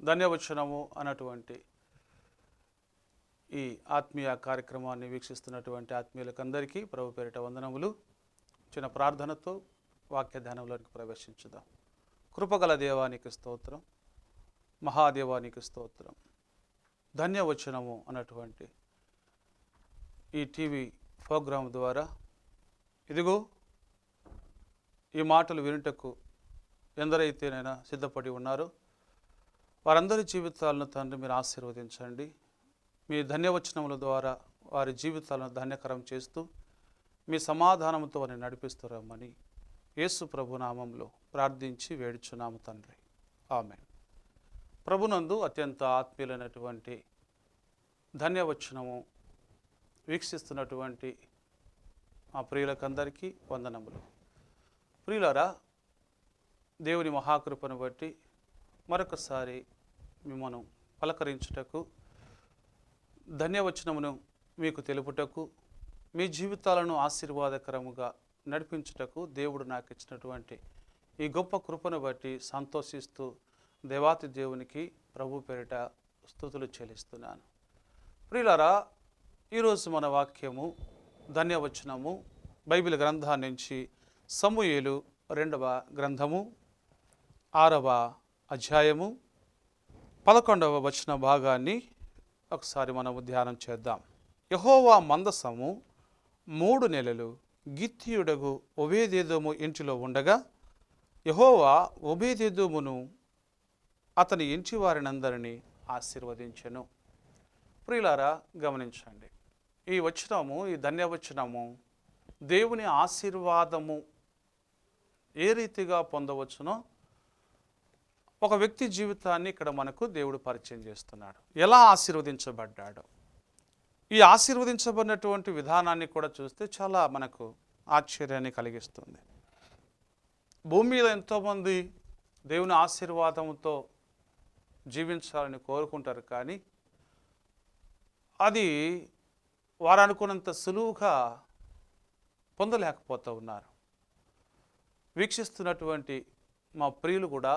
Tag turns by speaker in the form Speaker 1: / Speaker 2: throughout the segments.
Speaker 1: ధన్యవచనము అన్నటువంటి ఈ ఆత్మీయ కార్యక్రమాన్ని వీక్షిస్తున్నటువంటి ఆత్మీయులకందరికీ ప్రభు పేరిట వందనములు. చిన్న ప్రార్థనతో వాక్య ధ్యానంలోనికి ప్రవేశించుదాం. కృపగల దేవానికి స్తోత్రం మహాదేవానికి స్తోత్రం. ధన్యవచనము అన్నటువంటి ఈ టీవీ ప్రోగ్రాం ద్వారా ఇదిగో ఈ మాటలు వినుటకు ఎందరైతేనైనా సిద్ధపడి ఉన్నారో వారందరి జీవితాలను తండ్రి మీరు ఆశీర్వదించండి. మీ ధన్యవచనముల ద్వారా వారి జీవితాలను ధన్యకరం చేస్తూ మీ సమాధానంతో వారిని నడిపిస్తురమ్మని యేసు ప్రభు నామంలో ప్రార్థించి వేడుచున్నాము తండ్రి. ఆమె ప్రభునందు అత్యంత ఆత్మీయులైనటువంటి ధన్యవచనము వీక్షిస్తున్నటువంటి మా ప్రియులకందరికీ వందనములు. ప్రియులారా దేవుని మహాకృపను బట్టి మరొకసారి మిమ్మను పలకరించుటకు ధన్యవచనమును మీకు తెలుపుటకు మీ జీవితాలను ఆశీర్వాదకరముగా నడిపించుటకు దేవుడు నాకు ఇచ్చినటువంటి ఈ గొప్ప కృపను బట్టి సంతోషిస్తూ దేవాతి దేవునికి ప్రభు పేరిట స్థుతులు చెల్లిస్తున్నాను. ప్రియులారా ఈరోజు మన వాక్యము ధన్యవచనము బైబిల్ గ్రంథా నుంచి సమూయేలు రెండవ గ్రంథము ఆరవ అధ్యాయము పదకొండవ వచన భాగాన్ని ఒకసారి మనము ధ్యానం చేద్దాం. యహోవా మందసము మూడు నెలలు గిత్తియుడగు ఒబేదేదోము ఇంటిలో ఉండగా యహోవా ఒబేదేదోమును అతని ఇంటి వారినందరినీ ఆశీర్వదించెను. ప్రియులారా గమనించండి. ఈ వచనము ఈ ధన్యవచనము దేవుని ఆశీర్వాదము ఏ రీతిగా పొందవచ్చునో ఒక వ్యక్తి జీవితాన్ని ఇక్కడ మనకు దేవుడు పరిచయం చేస్తున్నాడు. ఎలా ఆశీర్వదించబడ్డాడు? ఈ ఆశీర్వదించబడినటువంటి విధానాన్ని కూడా చూస్తే చాలా మనకు ఆశ్చర్యాన్ని కలిగిస్తుంది. భూమి మీద ఎంతోమంది దేవుని ఆశీర్వాదంతో జీవించాలని కోరుకుంటారు కానీ అది వారు అనుకున్నంత సులువుగా పొందలేకపోతూ ఉన్నారు. వీక్షిస్తున్నటువంటి మా ప్రియులు కూడా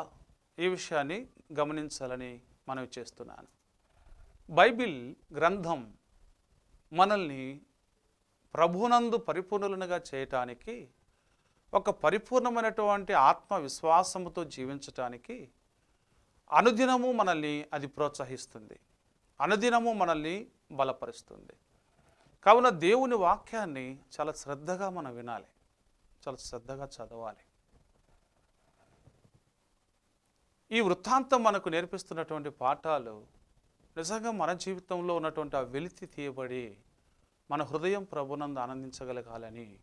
Speaker 1: ఈ విషయాన్ని గమనించాలని మనవి చేస్తున్నాను. బైబిల్ గ్రంథం మనల్ని ప్రభునందు పరిపూర్ణులుగా చేయటానికి ఒక పరిపూర్ణమైనటువంటి ఆత్మవిశ్వాసముతో జీవించటానికి అనుదినము మనల్ని అది ప్రోత్సహిస్తుంది. అనుదినము మనల్ని బలపరుస్తుంది. కావున దేవుని వాక్యాన్ని చాలా శ్రద్ధగా మనం వినాలి. చాలా శ్రద్ధగా చదవాలి. ఈ వృత్తాంతం మనకు నేర్పిస్తున్నటువంటి పాఠాలు నిజంగా మన జీవితంలో ఉన్నటువంటి ఆ వెలితి తీయబడి మన హృదయం ప్రభునందు ఆనందించగలగాలని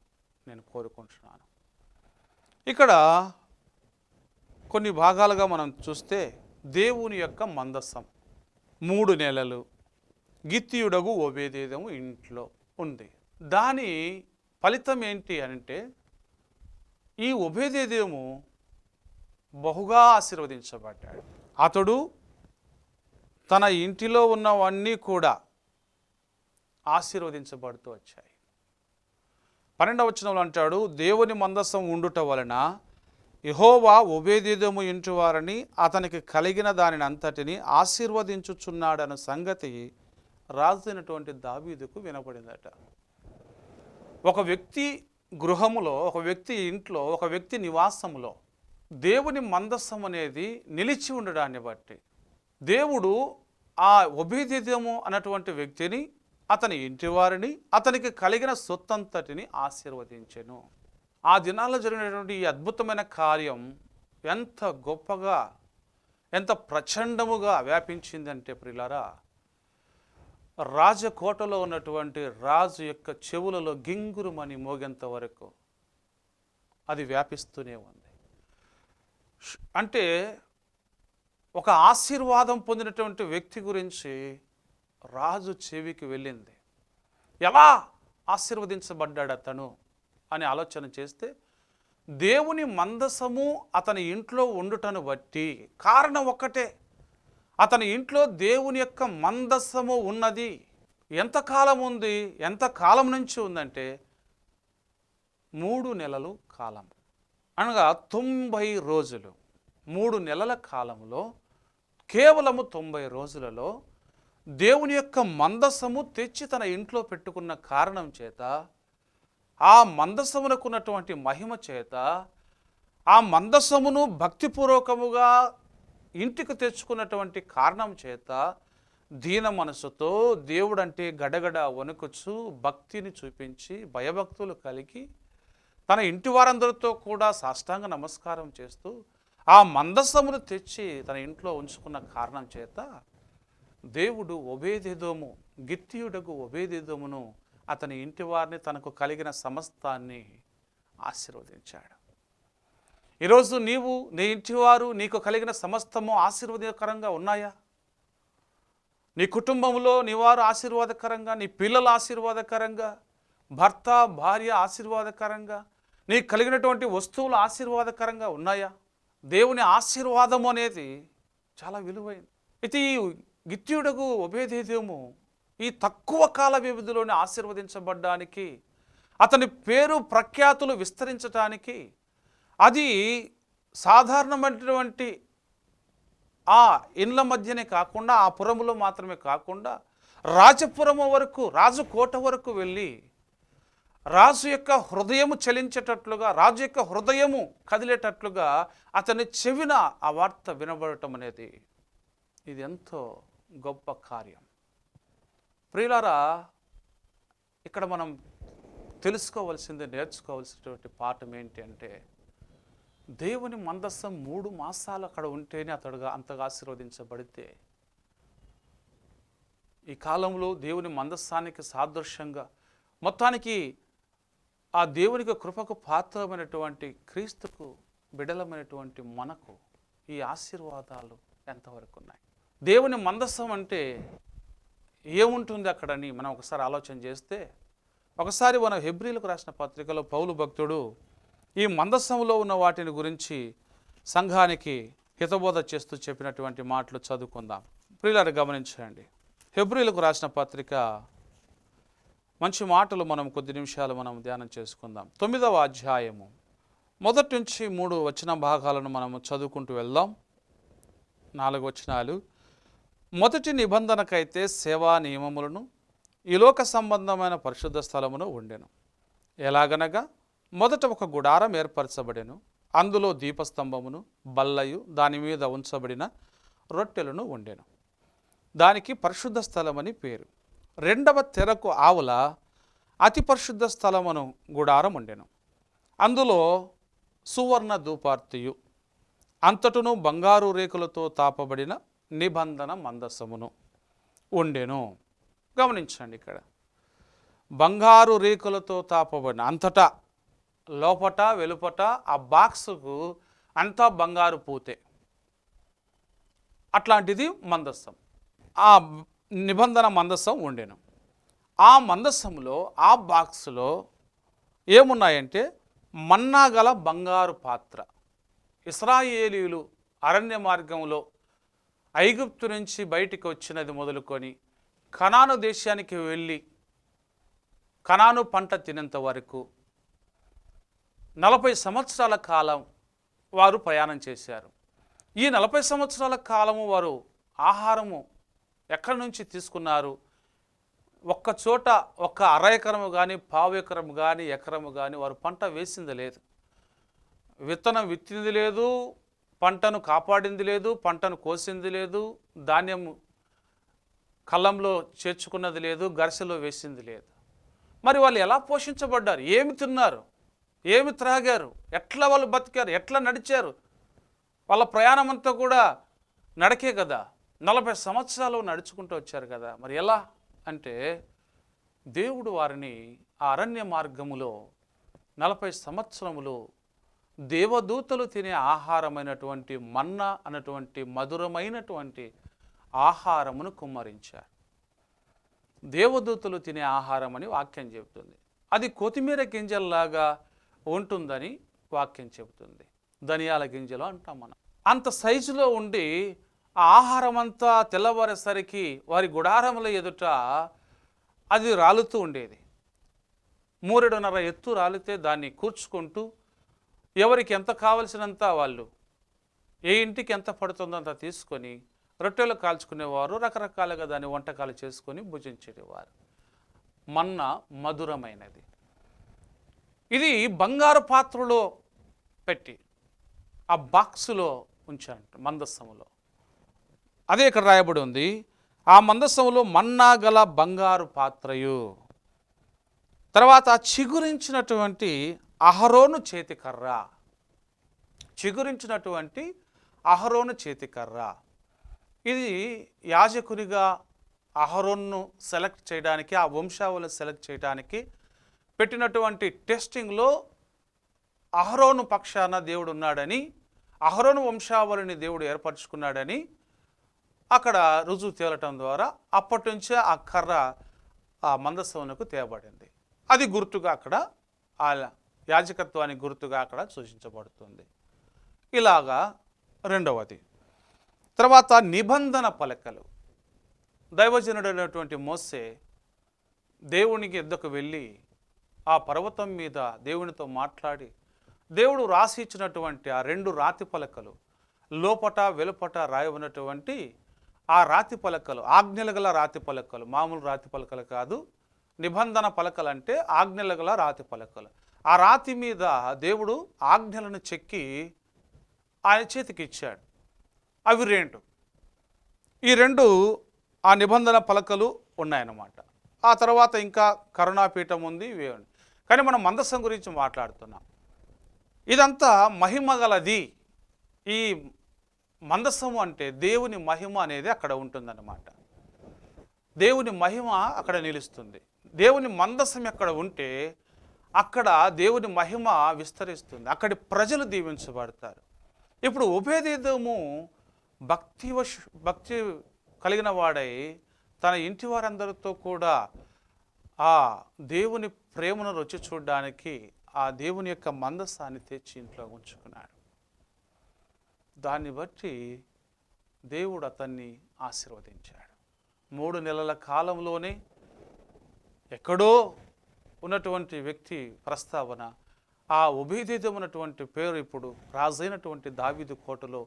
Speaker 1: నేను కోరుకుంటున్నాను. ఇక్కడ కొన్ని భాగాలుగా మనం చూస్తే దేవుని యొక్క మందస్సం మూడు నెలలు. గిత్తియుడగు ఓబేదేదము ఇంట్లో ఉంది. దాని ఫలితం ఏంటి అంటే ఈ ఉభయదేదేము బహుగా ఆశీర్వదించబడ్డాడు. అతడు తన ఇంటిలో ఉన్నవన్నీ కూడా ఆశీర్వదించబడుతూ వచ్చాయి. పన్నెండవ వచనంలో అంటాడు దేవుని మందసం ఉండుట వలన యహోవా ఉభయదేదము ఇంటి వారిని అతనికి కలిగిన దానిని అంతటిని ఆశీర్వదించుచున్నాడన్న సంగతి రాజైనటువంటి దావీదుకు వినపడిందట. ఒక వ్యక్తి గృహములో ఒక వ్యక్తి ఇంట్లో ఒక వ్యక్తి నివాసములో దేవుని మందస్సం అనేది నిలిచి ఉండడాన్ని బట్టి. దేవుడు ఆ ఒబేదిద్యము అన్నటువంటి వ్యక్తిని అతని ఇంటివారిని అతనికి కలిగిన సొత్తంతటిని ఆశీర్వదించెను. ఆ దినాల్లో జరిగినటువంటి ఈ అద్భుతమైన కార్యం ఎంత గొప్పగా ఎంత ప్రచండముగా వ్యాపించిందంటే ప్రిలారా రాజకోటలో ఉన్నటువంటి రాజు యొక్క చెవులలో గింగురుమని మోగేంత వరకు అది వ్యాపిస్తూనే ఉంది. అంటే ఒక ఆశీర్వాదం పొందినటువంటి వ్యక్తి గురించి రాజు చెవికి వెళ్ళింది. ఎలా ఆశీర్వదించబడ్డాడు అతను అని ఆలోచన చేస్తే దేవుని మందసము అతని ఇంట్లో ఉండుటను బట్టి కారణం ఒక్కటే. అతని ఇంట్లో దేవుని యొక్క మందస్సము ఉన్నది. ఎంతకాలం ఉంది? ఎంత కాలం నుంచి ఉందంటే మూడు నెలలు కాలం అనగా తొంభై రోజులు మూడు నెలల కాలంలో కేవలము తొంభై రోజులలో దేవుని యొక్క మందసము తెచ్చి తన ఇంట్లో పెట్టుకున్న కారణం చేత ఆ మందసమునకున్నటువంటి మహిమ చేత ఆ మందసమును భక్తిపూర్వకముగా ఇంటికి తెచ్చుకున్నటువంటి కారణం చేత దీన మనసుతో దేవుడంటే గడగడ వణుకుచు భక్తిని చూపించి భయభక్తులు కలిగి తన ఇంటి వారందరితో కూడా సాష్టాంగ నమస్కారం చేస్తూ ఆ మందస్సమును తెచ్చి తన ఇంట్లో ఉంచుకున్న కారణం చేత దేవుడు ఒబేదేదోము గిత్తియుడకు ఒబేదేదోమును అతని ఇంటి వారిని తనకు కలిగిన సమస్తాన్ని ఆశీర్వదించాడు. ఈరోజు నీవు నీ ఇంటివారు నీకు కలిగిన సమస్తము ఆశీర్వాదకరంగా ఉన్నాయా? నీ కుటుంబంలో నీ వారు ఆశీర్వాదకరంగా నీ పిల్లలు ఆశీర్వాదకరంగా భర్త భార్య ఆశీర్వాదకరంగా నీ కలిగినటువంటి వస్తువులు ఆశీర్వాదకరంగా ఉన్నాయా? దేవుని ఆశీర్వాదము అనేది చాలా విలువైంది. అయితే ఈ గిత్యుడకు ఉభయదేదేము ఈ తక్కువ కాల వ్యవధిలోనే ఆశీర్వదించబడ్డానికి అతని పేరు ప్రఖ్యాతులు విస్తరించటానికి అది సాధారణమైనటువంటి ఆ ఇండ్ల మధ్యనే కాకుండా ఆ పురములో మాత్రమే కాకుండా రాజపురము వరకు రాజకోట వరకు వెళ్ళి రాజు యొక్క హృదయము చలించేటట్లుగా రాజు యొక్క హృదయము కదిలేటట్లుగా అతని చెవిన ఆ వార్త వినబడటం అనేది ఇది ఎంతో గొప్ప కార్యం. ప్రియులారా ఇక్కడ మనం తెలుసుకోవాల్సింది నేర్చుకోవాల్సినటువంటి పాఠం ఏంటి అంటే దేవుని మందస్సం మూడు మాసాలు అక్కడ ఉంటేనే అతడుగా అంతగా ఆశీర్వదించబడితే ఈ కాలంలో దేవుని మందస్సానికి సాదృశ్యంగా మొత్తానికి ఆ దేవునికి కృపకు పాత్రమైనటువంటి క్రీస్తుకు బిడలమైనటువంటి మనకు ఈ ఆశీర్వాదాలు ఎంతవరకు ఉన్నాయి? దేవుని మందస్సం అంటే ఏముంటుంది అక్కడని మనం ఒకసారి ఆలోచన చేస్తే ఒకసారి మన హెబ్రిలకు రాసిన పత్రికలో పౌలు భక్తుడు ఈ మందస్సంలో ఉన్న వాటిని గురించి సంఘానికి హితబోధ చేస్తూ చెప్పినటువంటి మాటలు చదువుకుందాం. ప్రియులను గమనించండి. హెబ్రిలకు రాసిన పత్రిక మంచి మాటలు మనం కొద్ది నిమిషాలు మనం ధ్యానం చేసుకుందాం. తొమ్మిదవ అధ్యాయము. మొదటి నుంచి మూడు వచ్చిన భాగాలను మనం చదువుకుంటూ వెళ్దాం. నాలుగు వచనాలు. మొదటి నిబంధనకైతే సేవా నియమములను ఈ లోక సంబంధమైన పరిశుద్ధ స్థలమును ఉండెను. ఎలాగనగా మొదట ఒక గుడారం ఏర్పరచబడెను. అందులో దీపస్తంభమును బల్లయు దాని మీద ఉంచబడిన రొట్టెలను ఉండెను. దానికి పరిశుద్ధ స్థలమని పేరు. రెండవ తెరకు ఆవుల అతి పరిశుద్ధ స్థలమును గుడారం ఉండెను. అందులో సువర్ణ ధూపార్తియు అంతటును బంగారు రేకులతో తాపబడిన నిబంధన మందసమును ఉండెను. గమనించండి ఇక్కడ. బంగారు రేకులతో తాపబడిన అంతటా లోపట వెలుపట ఆ బాక్సుకు అంతా బంగారు పూతే. అట్లాంటిది మందస్సం ఆ నిబంధన మందస్సం ఉండెను. ఆ మందస్సంలో ఆ బాక్సులో ఏమున్నాయంటే మన్నాగల బంగారు పాత్ర. ఇస్రాయేలీలు అరణ్య మార్గంలో ఐగుప్తు నుంచి బయటికి వచ్చినది మొదలుకొని కనాను దేశానికి వెళ్ళి కనాను పంట తినేంత వరకు నలభై సంవత్సరాల కాలం వారు ప్రయాణం చేశారు. ఈ నలభై సంవత్సరాల కాలము వారు ఆహారము ఎక్కడి నుంచి తీసుకున్నారు? ఒక్క చోట ఒక్క అర ఎకరము కానీ పావు ఎకరము కానీ ఎకరము కానీ వారు పంట వేసింది లేదు. విత్తనం విత్తింది లేదు పంటను కాపాడింది లేదు పంటను కోసింది లేదు ధాన్యము కళ్ళంలో చేర్చుకున్నది లేదు గరిసెలో వేసింది లేదు. మరి వాళ్ళు ఎలా పోషించబడ్డారు? ఏమి తిన్నారు? ఏమి త్రాగారు? ఎట్లా వాళ్ళు బతికారు? ఎట్లా నడిచారు? వాళ్ళ ప్రయాణం అంతా కూడా నడకే కదా? నలభై సంవత్సరాలు నడుచుకుంటూ వచ్చారు కదా. మరి ఎలా? అంటే దేవుడు వారిని ఆ అరణ్య మార్గములో నలభై సంవత్సరములు దేవదూతలు తినే ఆహారమైనటువంటి మన్న అన్నటువంటి మధురమైనటువంటి ఆహారమును కుమ్మరించారు. దేవదూతలు తినే ఆహారం అని వాక్యం చెబుతుంది. అది కొత్తిమీర గింజల్లాగా ఉంటుందని వాక్యం చెబుతుంది. ధనియాల గింజలు అంటాం మనం. అంత సైజులో ఉండి ఆ ఆహారం అంతా తెల్లవారేసరికి వారి గుడారముల ఎదుట అది రాలుతూ ఉండేది. మూరెడున్నర ఎత్తు రాలితే దాన్ని కూర్చుకుంటూ ఎవరికి ఎంత కావలసినంత వాళ్ళు ఏ ఇంటికి ఎంత పడుతుందో అంత తీసుకొని రొట్టెలు కాల్చుకునేవారు రకరకాలుగా దాని వంటకాలు చేసుకొని భుజించేవారు. మన్న మధురమైనది. ఇది బంగారు పాత్రలో పెట్టి ఆ బాక్సులో ఉంచారంట మందస్సములో అదే ఇక్కడ రాయబడి ఉంది ఆ మందస్సంలో మన్నాగల బంగారు పాత్రయు. తర్వాత చిగురించినటువంటి అహరోను చేతికర్ర చిగురించినటువంటి అహరోను చేతికర్ర ఇది యాజకునిగా అహరోన్ను సెలెక్ట్ చేయడానికి ఆ వంశావళిని సెలెక్ట్ చేయడానికి పెట్టినటువంటి టెస్టింగ్లో అహరోను పక్షాన దేవుడు ఉన్నాడని అహరోను వంశావళిని దేవుడు ఏర్పరచుకున్నాడని అక్కడ రుజువు తేలటం ద్వారా అప్పటి నుంచే ఆ కర్ర ఆ మందస్సమునకు తేబడింది అది గుర్తుగా అక్కడ ఆ యాజకత్వానికి గుర్తుగా అక్కడ సూచించబడుతుంది. ఇలాగా రెండవది. తర్వాత నిబంధన పలకలు. దైవజనుడైనటువంటి మోసే దేవునికి ఎద్దకు వెళ్ళి ఆ పర్వతం మీద దేవునితో మాట్లాడి దేవుడు రాసి ఇచ్చినటువంటి ఆ రెండు రాతి పలకలు లోపట వెలుపట రాయబడినటువంటి ఆ రాతి పలకలు ఆజ్ఞలు గల రాతి పలకలు మామూలు రాతి పలకలు కాదు నిబంధన పలకలు అంటే ఆజ్ఞలు గల రాతి పలకలు. ఆ రాతి మీద దేవుడు ఆజ్ఞలను చెక్కి ఆయన చేతికి ఇచ్చాడు. అవి రెండు. ఈ రెండు ఆ నిబంధన పలకలు ఉన్నాయన్నమాట. ఆ తర్వాత ఇంకా కరుణాపీఠం ఉంది ఇవే కానీ మనం మందస్సం గురించి మాట్లాడుతున్నాం. ఇదంతా మహిమ గలది ఈ మందసము అంటే దేవుని మహిమ అనేది అక్కడ ఉంటుందన్నమాట. దేవుని మహిమ అక్కడ నిలుస్తుంది. దేవుని మందసం ఎక్కడ ఉంటే అక్కడ దేవుని మహిమ విస్తరిస్తుంది. అక్కడి ప్రజలు దీవించబడతారు. ఇప్పుడు ఉభయదేదము భక్తి వశ భక్తి కలిగిన వాడై తన ఇంటి వారందరితో కూడా ఆ దేవుని ప్రేమను రుచి చూడడానికి ఆ దేవుని యొక్క మందస్సాన్ని తెచ్చి ఇంట్లో ఉంచుకున్నాడు. దాన్ని బట్టి దేవుడు అతన్ని ఆశీర్వదించాడు. మూడు నెలల కాలంలోనే ఎక్కడో ఉన్నటువంటి వ్యక్తి ప్రస్తావన ఆ ఉభయదీతమైనటువంటి పేరు ఇప్పుడు రాజైనటువంటి దావిదు కోటలో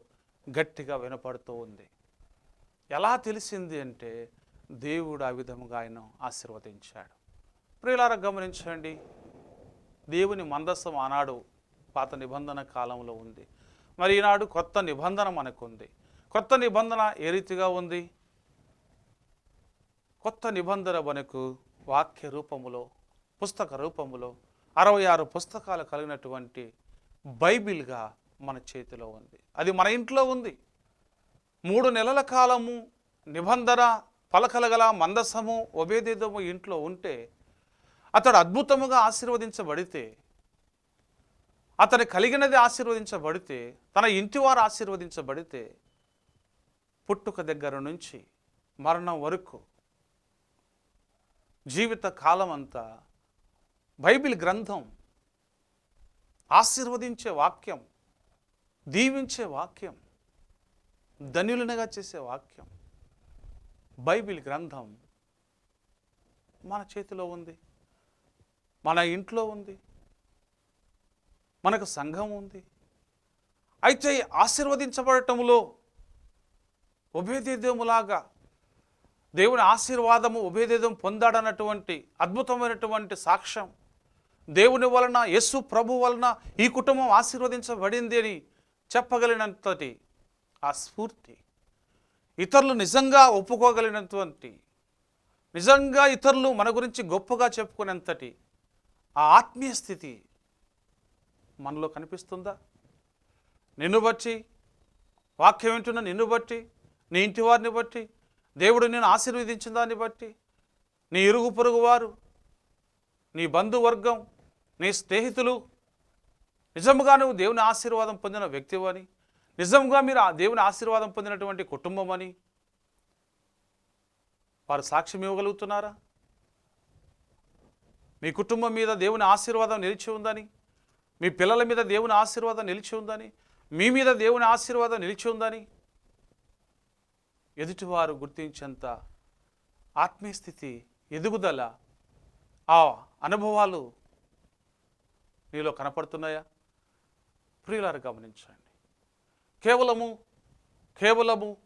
Speaker 1: గట్టిగా వినపడుతూ ఉంది. ఎలా తెలిసింది అంటే దేవుడు ఆ విధముగా ఆయన ఆశీర్వదించాడు. ప్రియులారా గమనించండి దేవుని మందస్సం ఆనాడు పాత నిబంధన కాలంలో ఉంది. మరి ఈనాడు కొత్త నిబంధన మనకుంది. కొత్త నిబంధన ఏ రీతిగా ఉంది? కొత్త నిబంధన మనకు వాక్య రూపములో పుస్తక రూపములో అరవై ఆరు పుస్తకాలు కలిగినటువంటి బైబిల్గా మన చేతిలో ఉంది. అది మన ఇంట్లో ఉంది. మూడు నెలల కాలము నిబంధన పలకలగల మందసము ఒబేదిదము ఇంట్లో ఉంటే అతడు అద్భుతముగా ఆశీర్వదించబడితే అతను కలిగినది ఆశీర్వదించబడితే తన ఇంటివారు ఆశీర్వదించబడితే పుట్టుక దగ్గర నుంచి మరణం వరకు జీవిత కాలం అంతా బైబిల్ గ్రంథం ఆశీర్వదించే వాక్యం దీవించే వాక్యం ధన్యులనగా చేసే వాక్యం బైబిల్ గ్రంథం మన చేతిలో ఉంది మన ఇంట్లో ఉంది మనకు సంఘం ఉంది. అయితే ఆశీర్వదించబడటంలో ఉభయదేదములాగా దేవుని ఆశీర్వాదము ఉభయదేదం పొందాడన్నటువంటి అద్భుతమైనటువంటి సాక్ష్యం. దేవుని వలన యస్సు ప్రభు వలన ఈ కుటుంబం ఆశీర్వదించబడింది అని చెప్పగలిగినంతటి ఆ స్ఫూర్తి. ఇతరులు నిజంగా ఒప్పుకోగలిగినటువంటి నిజంగా ఇతరులు మన గురించి గొప్పగా చెప్పుకునేంతటి ఆ ఆత్మీయ స్థితి మనలో కనిపిస్తుందా? నిన్ను బట్టి వాక్యం వింటున్న నిన్ను బట్టి నీ ఇంటి వారిని బట్టి దేవుడు నేను ఆశీర్వదించిన దాన్ని బట్టి నీ ఇరుగు పొరుగు వారు నీ బంధువర్గం నీ స్నేహితులు నిజంగా నువ్వు దేవుని ఆశీర్వాదం పొందిన వ్యక్తివని నిజంగా మీరు ఆ దేవుని ఆశీర్వాదం పొందినటువంటి కుటుంబం అని వారు సాక్ష్యం ఇవ్వగలుగుతున్నారా? మీ కుటుంబం మీద దేవుని ఆశీర్వాదం నిలిచి ఉందని మీ పిల్లల మీద దేవుని ఆశీర్వాదం నిలిచి ఉందని మీ మీద దేవుని ఆశీర్వాదం నిలిచి ఉందని ఎదుటివారు గుర్తించేంత ఆత్మీయస్థితి ఎదుగుదల ఆ అనుభవాలు నీలో కనపడుతున్నాయా? ప్రియులారు గమనించండి. కేవలము కేవలము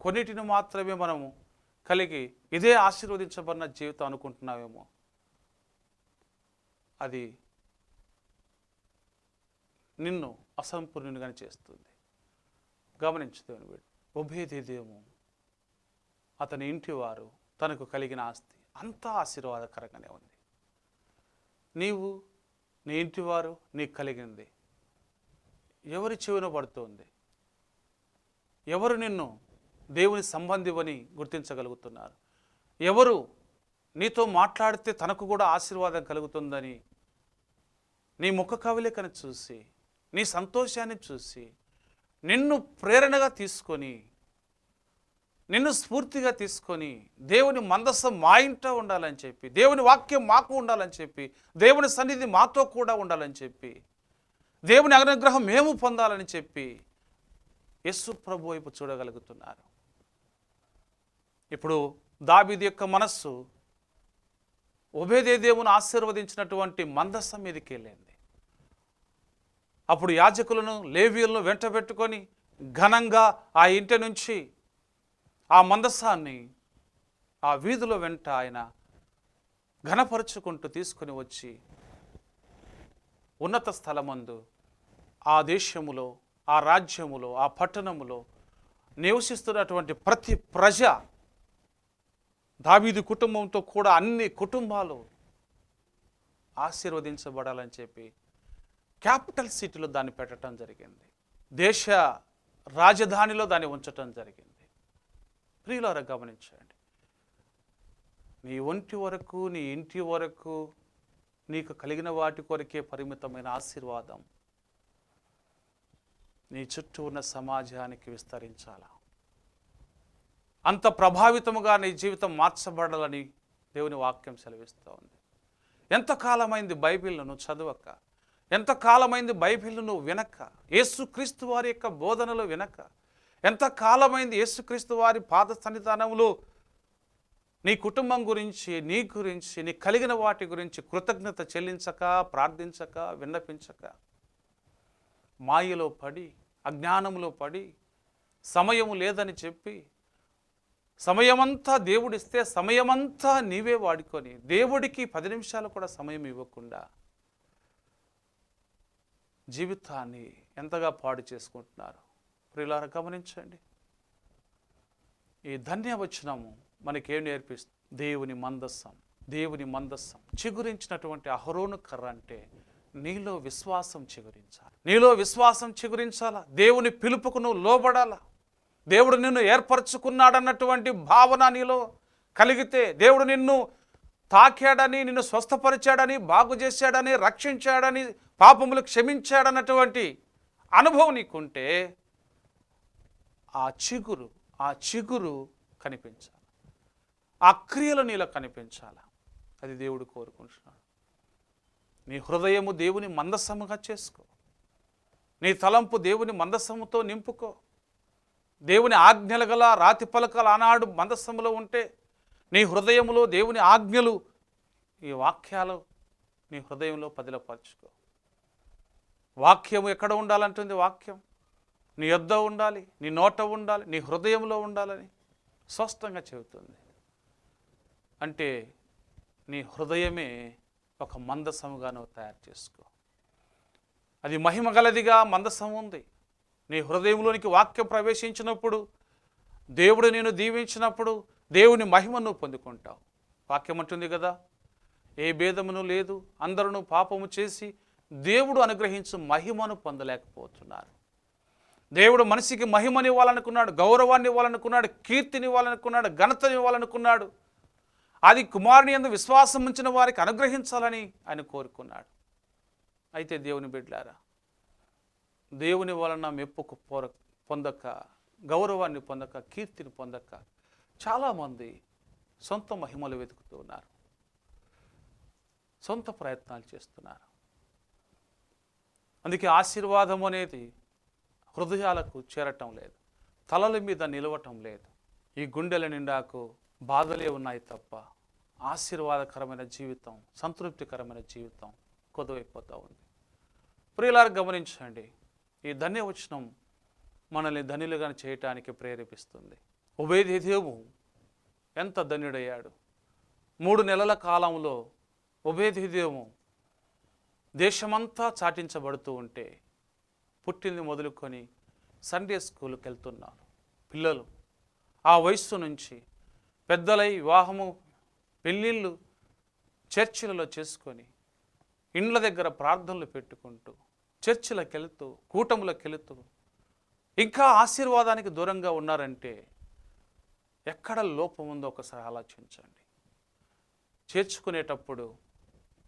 Speaker 1: కొన్నిటిని మాత్రమే మనము కలిగి ఇదే ఆశీర్వదించబడిన జీవితం అనుకుంటున్నామేమో. అది నిన్ను అసంపూర్ణునిగానే చేస్తుంది. గమనించు దేవుని బిడ్డ ఉభయదేదేమో అతని ఇంటివారు తనకు కలిగిన ఆస్తి అంతా ఆశీర్వాదకరంగానే ఉంది. నీవు నీ ఇంటివారు నీకు కలిగింది. ఎవరి చెవిన పడుతోంది? ఎవరు నిన్ను దేవుని సంబంధివని గుర్తించగలుగుతున్నారు? ఎవరు నీతో మాట్లాడితే తనకు కూడా ఆశీర్వాదం కలుగుతుందని నీ ముఖ కవలికను చూసి నీ సంతోషాన్ని చూసి నిన్ను ప్రేరణగా తీసుకొని నిన్ను స్ఫూర్తిగా తీసుకొని దేవుని మందస్సం మా ఇంట ఉండాలని చెప్పి దేవుని వాక్యం మాకు ఉండాలని చెప్పి దేవుని సన్నిధి మాతో కూడా ఉండాలని చెప్పి దేవుని అనుగ్రహం మేము పొందాలని చెప్పి యస్సు ప్రభు వైపు చూడగలుగుతున్నారు. ఇప్పుడు దాబిది యొక్క మనస్సు ఉభయదే దేవుని ఆశీర్వదించినటువంటి మందస్సం మీదకి వెళ్ళింది. అప్పుడు యాజకులను లేవీలను వెంటబెట్టుకొని ఘనంగా ఆ ఇంటి నుంచి ఆ మందసాన్ని ఆ వీధుల వెంట ఆయన ఘనపరుచుకుంటూ తీసుకుని వచ్చి ఉన్నత స్థలమందు ఆ దేశములో ఆ రాజ్యములో ఆ పట్టణములో నివసిస్తున్నటువంటి ప్రతి ప్రజ దావీది కుటుంబంతో కూడా అన్ని కుటుంబాలు ఆశీర్వదించబడాలని చెప్పి క్యాపిటల్ సిటీలో దాన్ని పెట్టడం జరిగింది. దేశ రాజధానిలో దాన్ని ఉంచటం జరిగింది. ప్రియులారా గమనించండి. నీ ఒంటి వరకు నీ ఇంటి వరకు నీకు కలిగిన వాటి కొరకే పరిమితమైన ఆశీర్వాదం నీ చుట్టూ ఉన్న సమాజానికి విస్తరించాలా? అంత ప్రభావితముగా నీ జీవితం మార్చబడాలని దేవుని వాక్యం సెలవిస్తూ ఉంది ఎంతకాలమైంది బైబిల్ను? నువ్వు చదవక. ఎంతకాలమైంది బైబిల్ను నువ్వు వినక్క యేసుక్రీస్తు వారి యొక్క బోధనలు వినక? ఎంతకాలమైంది యేసుక్రీస్తు వారి పాద సన్నిధానములు? నీ కుటుంబం గురించి నీ గురించి నీ కలిగిన వాటి గురించి కృతజ్ఞత చెల్లించక ప్రార్థించక విన్నపించక మాయలో పడి అజ్ఞానంలో పడి సమయము లేదని చెప్పి సమయమంతా దేవుడిస్తే సమయమంతా నీవే వాడుకొని దేవుడికి పది నిమిషాలు కూడా సమయం ఇవ్వకుండా జీవితాన్ని ఎంతగా పాడు చేసుకుంటున్నారు? ప్రియులారా గమనించండి. ఈ ధన్యవచనము మనకేం నేర్పిస్తుంది దేవుని మందస్సం దేవుని మందస్సం చిగురించినటువంటి అహరోను కర్ర అంటే నీలో విశ్వాసం చిగురించాలి. నీలో విశ్వాసం చిగురించాలా? దేవుని పిలుపుకు నువ్వు లోబడాలా? దేవుడు నిన్ను ఏర్పరచుకున్నాడన్నటువంటి భావన నీలో కలిగితే దేవుడు నిన్ను తాకాడని నిన్ను స్వస్థపరిచాడని బాగు చేశాడని రక్షించాడని పాపములు క్షమించాడన్నటువంటి అనుభవం నీకుంటే ఆ చిగురు ఆ చిగురు కనిపించాలి. ఆ క్రియలు నీలో కనిపించాలి. అది దేవుడు కోరుకుంటున్నాడు. నీ హృదయము దేవుని మందస్సముగా చేసుకో. నీ తలంపు దేవుని మందస్సముతో నింపుకో. దేవుని ఆజ్ఞలు గల రాతి పలకలు ఆనాడు మందస్సములో ఉంటే నీ హృదయంలో దేవుని ఆజ్ఞలు ఈ వాక్యాలు నీ హృదయంలో పదిలపరచుకో. వాక్యం ఎక్కడ ఉండాలంటుంది వాక్యం? నీ యొద్ద ఉండాలి నీ నోట ఉండాలి నీ హృదయంలో ఉండాలని స్పష్టంగా చెబుతుంది. అంటే నీ హృదయమే ఒక మందసముగా నువ్వు తయారు చేసుకో. అది మహిమ గలదిగా మందసం ఉంది. నీ హృదయంలోనికి వాక్యం ప్రవేశించినప్పుడు దేవుడు నేను దీవించినప్పుడు దేవుని మహిమను పొందుకుంటావు. వాక్యం అంటుంది కదా ఏ భేదమును లేదు అందరూ పాపము చేసి దేవుడు అనుగ్రహించు మహిమను పొందలేకపోతున్నారు. దేవుడు మనిషికి మహిమని ఇవ్వాలనుకున్నాడు గౌరవాన్ని ఇవ్వాలనుకున్నాడు కీర్తిని ఇవ్వాలనుకున్నాడు ఘనతని ఇవ్వాలనుకున్నాడు అది కుమారుని ఎందు విశ్వాసం ఉంచిన వారికి అనుగ్రహించాలని ఆయన కోరుకున్నాడు. అయితే దేవుని బిడ్డారా దేవుని వలన మెప్పుకు పొర పొందక గౌరవాన్ని పొందక కీర్తిని పొందక చాలామంది సొంత మహిమలు వెతుకుతూ ఉన్నారు. సొంత ప్రయత్నాలు చేస్తున్నారు. అందుకే ఆశీర్వాదం అనేది హృదయాలకు చేరటం లేదు. తలల మీద నిలవటం లేదు. ఈ గుండెల నిండాకు బాధలే ఉన్నాయి తప్ప ఆశీర్వాదకరమైన జీవితం సంతృప్తికరమైన జీవితం కొదవైపోతూ ఉంది. ప్రియులారు గమనించండి. ఈ ధన్యవచనం మనల్ని ధనిలుగా చేయటానికి ప్రేరేపిస్తుంది. ఉభయదేదేవు ఎంత ధన్యుడయ్యాడు? మూడు నెలల కాలంలో ఉభయదేదేవు దేశమంతా చాటించబడుతూ ఉంటే పుట్టింది మొదలుకొని సండే స్కూల్కి వెళ్తున్నారు పిల్లలు. ఆ వయస్సు నుంచి పెద్దలై వివాహము పెళ్ళిళ్ళు చర్చిలలో చేసుకొని ఇండ్ల దగ్గర ప్రార్థనలు పెట్టుకుంటూ చర్చిలకు వెళుతూ కూటములకు వెళుతూ ఇంకా ఆశీర్వాదానికి దూరంగా ఉన్నారంటే ఎక్కడ లోపం ఉందో ఒకసారి ఆలోచించండి. చేర్చుకునేటప్పుడు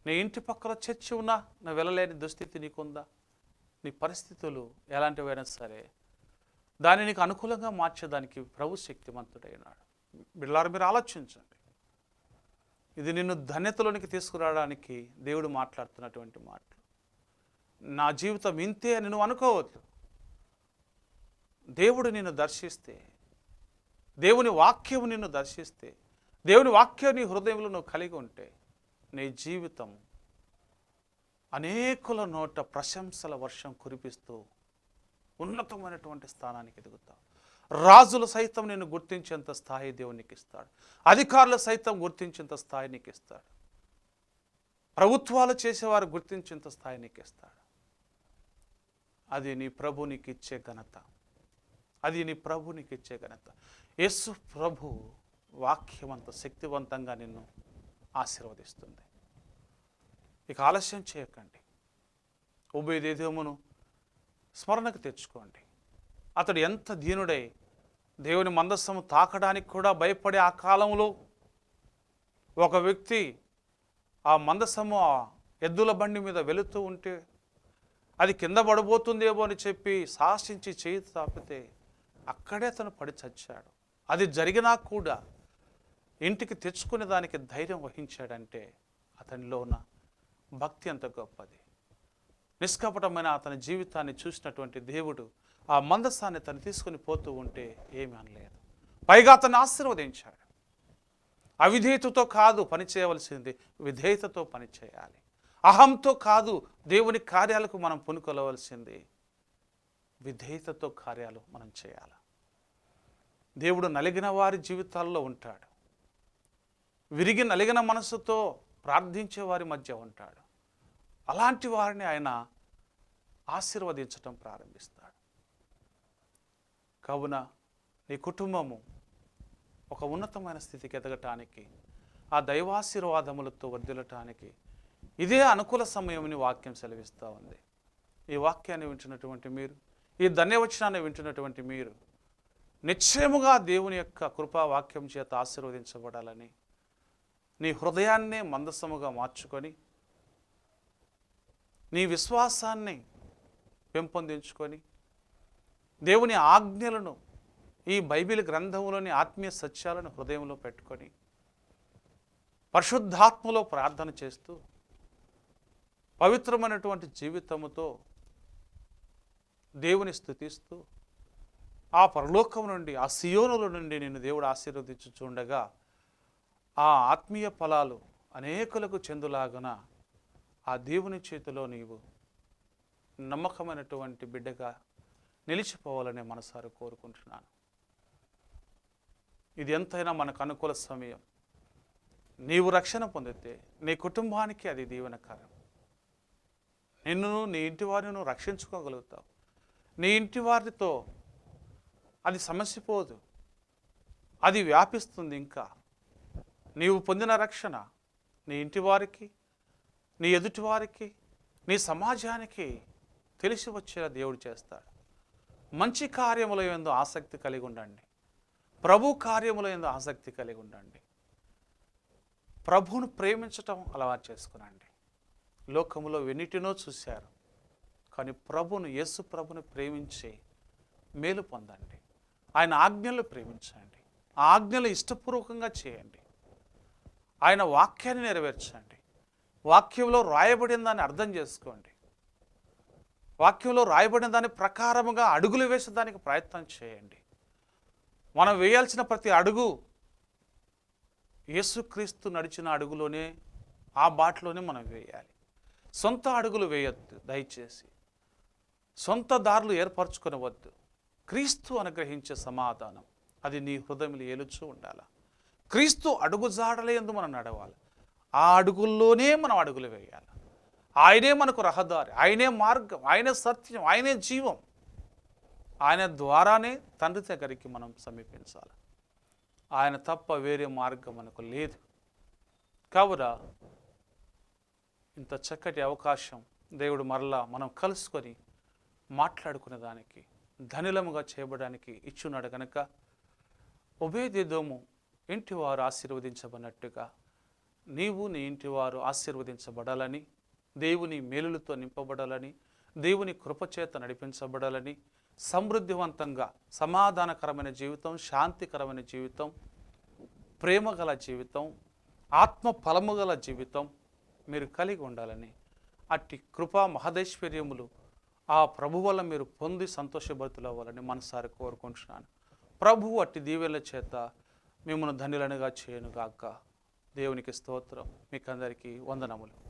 Speaker 1: నీ ఇంటి పక్కన చర్చి ఉన్నా నా వెళ్ళలేని దుస్థితి నీకుందా? నీ పరిస్థితులు ఎలాంటివైనా సరే దాన్ని నీకు అనుకూలంగా మార్చేదానికి ప్రభు శక్తివంతుడైనాడు బిళ్ళారు మీరు ఆలోచించండి. ఇది నిన్ను ధన్యతలోనికి తీసుకురావడానికి దేవుడు మాట్లాడుతున్నటువంటి మాటలు. నా జీవితం ఇంతే అని నువ్వు అనుకోవద్దు. దేవుడు నిన్ను దర్శిస్తే దేవుని వాక్యం నిన్ను దర్శిస్తే దేవుని వాక్యం నీ హృదయంలో నువ్వు కలిగి ఉంటే నీ జీవితం అనేకుల నోట ప్రశంసల వర్షం కురిపిస్తూ ఉన్నతమైనటువంటి స్థానానికి ఎదుగుతావు. రాజులు సైతం నిన్ను గుర్తించేంత స్థాయి దేవునికి ఇస్తాడు. అధికారులు సైతం గుర్తించేంత స్థాయి నీకు ఇస్తాడు. ప్రభుత్వాలు చేసేవారు గుర్తించేంత స్థాయి నీకు ఇస్తాడు. అది నీ ప్రభు నీకు ఇచ్చే ఘనత. అది నీ ప్రభు నీకు ఇచ్చే ఘనత. యేసు ప్రభు వాక్యవంత శక్తివంతంగా నిన్ను ఆశీర్వదిస్తుంది. ఇక ఆలస్యం చేయకండి. ఉభయదేదేమును స్మరణకు తెచ్చుకోండి. అతడు ఎంత దీనుడై దేవుని మందస్సము తాకడానికి కూడా భయపడే ఆ కాలంలో ఒక వ్యక్తి ఆ మందసము ఆ ఎద్దుల బండి మీద వెళుతూ ఉంటే అది కింద పడబోతుందేమో అని చెప్పి సాహసించి చేయి తాపితే అక్కడే అతను పడి చచ్చాడు. అది జరిగినా కూడా ఇంటికి తెచ్చుకునే దానికి ధైర్యం వహించాడంటే అతనిలో ఉన్న భక్తి ఎంత గొప్పది. నిష్కపటమైన అతని జీవితాన్ని చూసినటువంటి దేవుడు ఆ మందస్సాన్ని తను తీసుకుని పోతూ ఉంటే ఏమీ అనలేదు. పైగా అతన్ని ఆశీర్వదించాడు. అవిధేయతతో కాదు పని చేయవలసింది విధేయతతో పని చేయాలి. అహంతో కాదు దేవుని కార్యాలకు మనం పునుకొలవలసింది విధేయతతో కార్యాలు మనం చేయాలి. దేవుడు నలిగిన వారి జీవితాల్లో ఉంటాడు. విరిగి నలిగిన మనసుతో ప్రార్థించే వారి మధ్య ఉంటాడు. అలాంటి వారిని ఆయన ఆశీర్వదించటం ప్రారంభిస్తాడు. కావున నీ కుటుంబము ఒక ఉన్నతమైన స్థితికి ఎదగటానికి ఆ దైవాశీర్వాదములతో వర్దిలటానికి ఇదే అనుకూల సమయంని వాక్యం సెలవిస్తూ ఉంది. ఈ వాక్యాన్ని వింటున్నటువంటి మీరు ఈ ధన్యవచనాన్ని వింటున్నటువంటి మీరు నిశ్చయముగా దేవుని యొక్క కృపా వాక్యం చేత ఆశీర్వదించబడాలని నీ హృదయాన్నే మందసముగా మార్చుకొని నీ విశ్వాసాన్ని పెంపొందించుకొని దేవుని ఆజ్ఞలను ఈ బైబిల్ గ్రంథంలోని ఆత్మీయ సత్యాలను హృదయంలో పెట్టుకొని పరిశుద్ధాత్మలో ప్రార్థన చేస్తూ పవిత్రమైనటువంటి జీవితముతో దేవుని స్థుతిస్తూ ఆ పరలోకం నుండి ఆ సియోనుల నుండి నేను దేవుడు ఆశీర్వదించుచుండగా ఆ ఆత్మీయ ఫలాలు అనేకులకు చెందులాగున ఆ దేవుని చేతిలో నీవు నమ్మకమైనటువంటి బిడ్డగా నిలిచిపోవాలనే మనసారి కోరుకుంటున్నాను. ఇది ఎంతైనా మనకు అనుకూల సమయం. నీవు రక్షణ పొందితే నీ కుటుంబానికి అది దీవెనకరం. నిన్ను నీ ఇంటి వారిని నువ్వు రక్షించుకోగలుగుతావు. నీ ఇంటి వారితో అది సమస్య పోదు. అది వ్యాపిస్తుంది ఇంకా. నీవు పొందిన రక్షణ నీ ఇంటి వారికి నీ ఎదుటి వారికి నీ సమాజానికి తెలిసి వచ్చేలా దేవుడు చేస్తాడు. మంచి కార్యముల ఎందు ఆసక్తి కలిగి ఉండండి. ప్రభు కార్యముల ఎందు ఆసక్తి కలిగి ఉండండి. ప్రభువును ప్రేమించటం అలవాటు చేసుకునండి. లోకములో వెన్నిటినో చూశారు. కానీ ప్రభును యేసు ప్రభుని ప్రేమించి మేలు పొందండి. ఆయన ఆజ్ఞలు ప్రేమించండి. ఆ ఆజ్ఞలు ఇష్టపూర్వకంగా చేయండి. ఆయన వాక్యాన్ని నెరవేర్చండి. వాక్యంలో రాయబడిన దాన్ని అర్థం చేసుకోండి. వాక్యంలో రాయబడిన దాని ప్రకారముగా అడుగులు వేసేదానికి ప్రయత్నం చేయండి. మనం వేయాల్సిన ప్రతి అడుగు యేసుక్రీస్తు నడిచిన అడుగులోనే ఆ బాటలోనే మనం వేయాలి. సొంత అడుగులు వేయొద్దు దయచేసి. సొంత దారులు ఏర్పరచుకునవద్దు. క్రీస్తు అనుగ్రహించే సమాధానం. అది నీ హృదయంలో ఏలుచూ ఉండాలి? క్రీస్తు అడుగుజాడలే ఎందు మనం నడవాలి. ఆ అడుగుల్లోనే మనం అడుగులు వేయాలి. ఆయనే మనకు రహదారి ఆయనే మార్గం ఆయనే సత్యం ఆయనే జీవం. ఆయన ద్వారానే తండ్రి దగ్గరికి మనం సమీపించాలి. ఆయన తప్ప వేరే మార్గం మనకు లేదు. కావున ఇంత చక్కటి అవకాశం దేవుడు మరలా మనం కలుసుకొని మాట్లాడుకునే దానికి ధనిలముగా చేయబడానికి ఇచ్చున్నాడు కనుక ఉభయదేదోము ఇంటివారు ఆశీర్వదించబడినట్టుగా నీవు నీ ఇంటివారు ఆశీర్వదించబడాలని దేవుని మేలులతో నింపబడాలని దేవుని కృపచేత నడిపించబడాలని సమృద్ధివంతంగా సమాధానకరమైన జీవితం శాంతికరమైన జీవితం ప్రేమ గల జీవితం ఆత్మ ఫలము గల జీవితం మీరు కలిగి ఉండాలని అట్టి కృపా మహదైశ్వర్యములు ఆ ప్రభు వల్ల మీరు పొంది సంతోషభరితులవ్వాలని మనసారి కోరుకుంటున్నాను. ప్రభు అట్టి దీవెల చేత మిమ్మల్ని ధన్యులనుగా చేయనుగాక. దేవునికి స్తోత్రం. మీకందరికీ వందనములు.